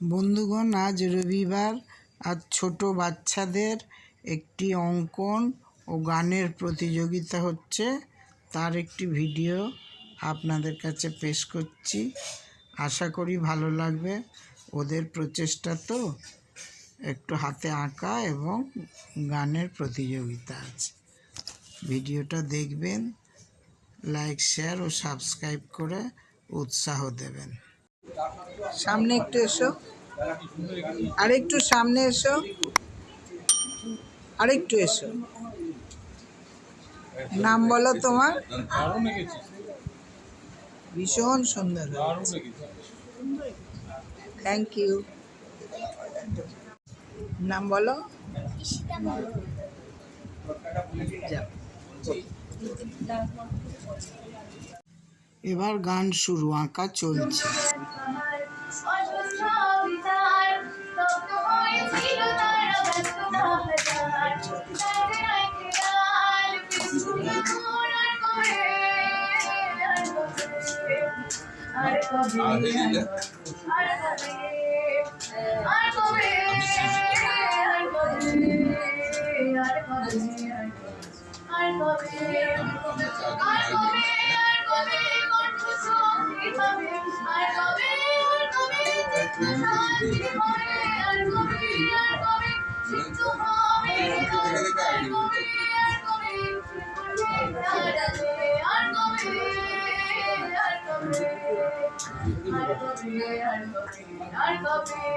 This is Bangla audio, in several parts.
বন্ধুগণ, আজ রবিবার আজ ছোট বাচ্চাদের একটি অঙ্কন ও গানের প্রতিযোগিতা হচ্ছে। তার একটি ভিডিও আপনাদের কাছে পেশ করছি। আশা করি ভালো লাগবে। ওদের প্রচেষ্টা তো একটু হাতে আঁকা এবং গানের প্রতিযোগিতা আছে। ভিডিওটা দেখবেন, লাইক, শেয়ার ও সাবস্ক্রাইব করে উৎসাহ দেবেন। সামনে একটু এসো। আর একটু সামনে এসো। আর একটু এসো। নাম বলো তোমার। ভীষণ সুন্দর থ্যাংক ইউ নাম বলো। এবার গান শুরু, আঁকা চলছে। আর কবে আর কবে আর কবে আর কবে আর কবে কবে দেখা কবে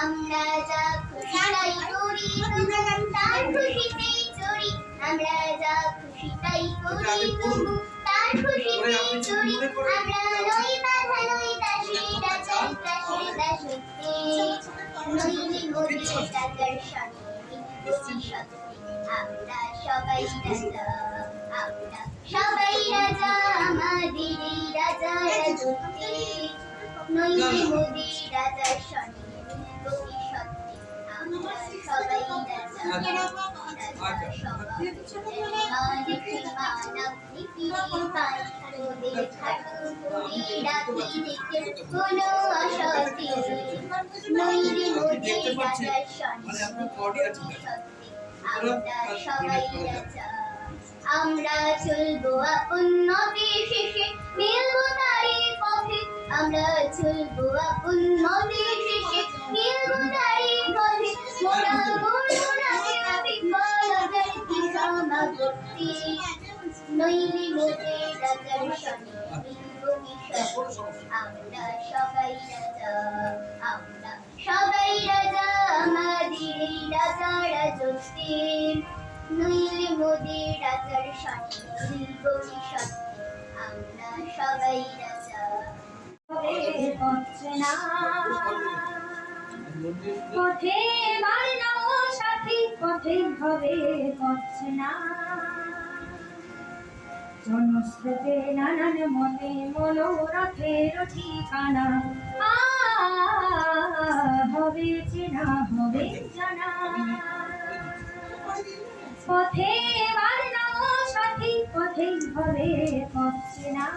আমরা যা খুশি তাই করি তার খুশিতেই চড়ি আমরা যা খুশি তাই করি তবু তার খুশিতেই চড়ি আমরা নই বাধা নই দাসী রাজার দাসী দাসীতে রাজার সঙ্গে ভবিষ্যতে আমরা সবাই রাজা আমরা সবাই রাজা আমাদের রাজা রাজতে নইলে মোদের রাজার ভবিষ্যতে আমরা সবাই রাজা আমরা চলবো আপন নদী শেষে, মিলবো তারি পথে। আমরা চলবো আপন নদী শেষে, মিলবো তারি পথে। মোরা বলব সমাবর্তী নইলে মোদে রাজার সনে মিলবো আমরা সবাই রাজা আমরা সবাই রাজা। আমাদের এই রাজা রাজত্বের নইলে মোদের রাজার সনে মিলব আমরা সবাই রাজা পথে বাড়নাও সাথী পথে হবে হচ্ছে না। জনস্রোতে নানান মতে মনোরথের ঠিকানা হবে চেনা হবে জানা। পথে বাড়নাও সাথী পথে হবে হচ্ছে না।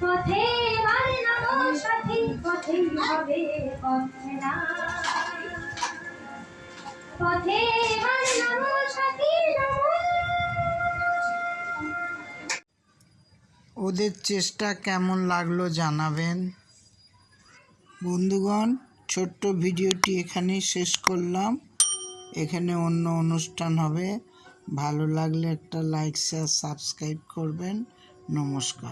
পথে সাথী পথে হবে পথে না পথে বাড়নাও সাথী ওদের চেষ্টা কেমন লাগল জানাবেন? বন্ধুগণ, ছোট্ট ভিডিওটি এখানেই শেষ করলাম। এখানে অন্য অনুষ্ঠান হবে। ভালো লাগলে একটা লাইক শেয়ার সাবস্ক্রাইব করবেন। নমস্কার।